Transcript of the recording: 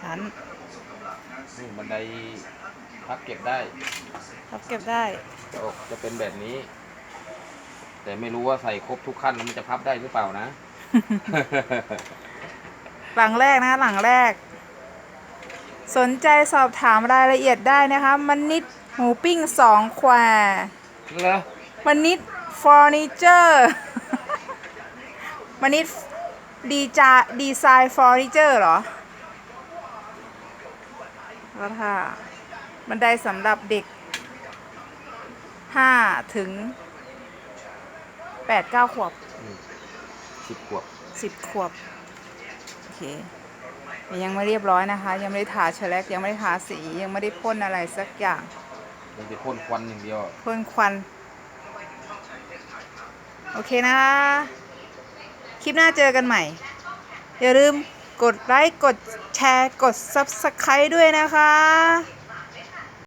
ชั้นนี่บันไดพับเก็บได้พับเก็บได้จะออกจะเป็นแบบนี้ แต่ไม่รู้ว่าใส่ครบทุกขั้นแล้วมันจะพับได้หรือเปล่านะ หลังแรกนะคะหลังแรก สนใจสอบถามรายละเอียดได้นะคะ มันนิดหมูปิ้งสองแควร์เหรอมันนิดเฟอร์นิเจอร์มันนิดดีจาดีไซน์เฟอร์นิเจอร์เหรอ แล้วค่ะบันไดสำหรับเด็ก5ถึง8 9ขวบสิบขวบ10ขวบ โอเคแต่ยังไม่เรียบร้อยนะคะ ยังไม่ได้ทาเชลกยังไม่ได้ทาสียังไม่ได้พ่นอะไรสักอย่างมันจะพ่นควันอย่างเดียวพ่นควัน โอเคนะคะ คลิปหน้าเจอกันใหม่ อย่าลืม กดไลค์ กดแชร์ กด Subscribe ด้วยนะคะ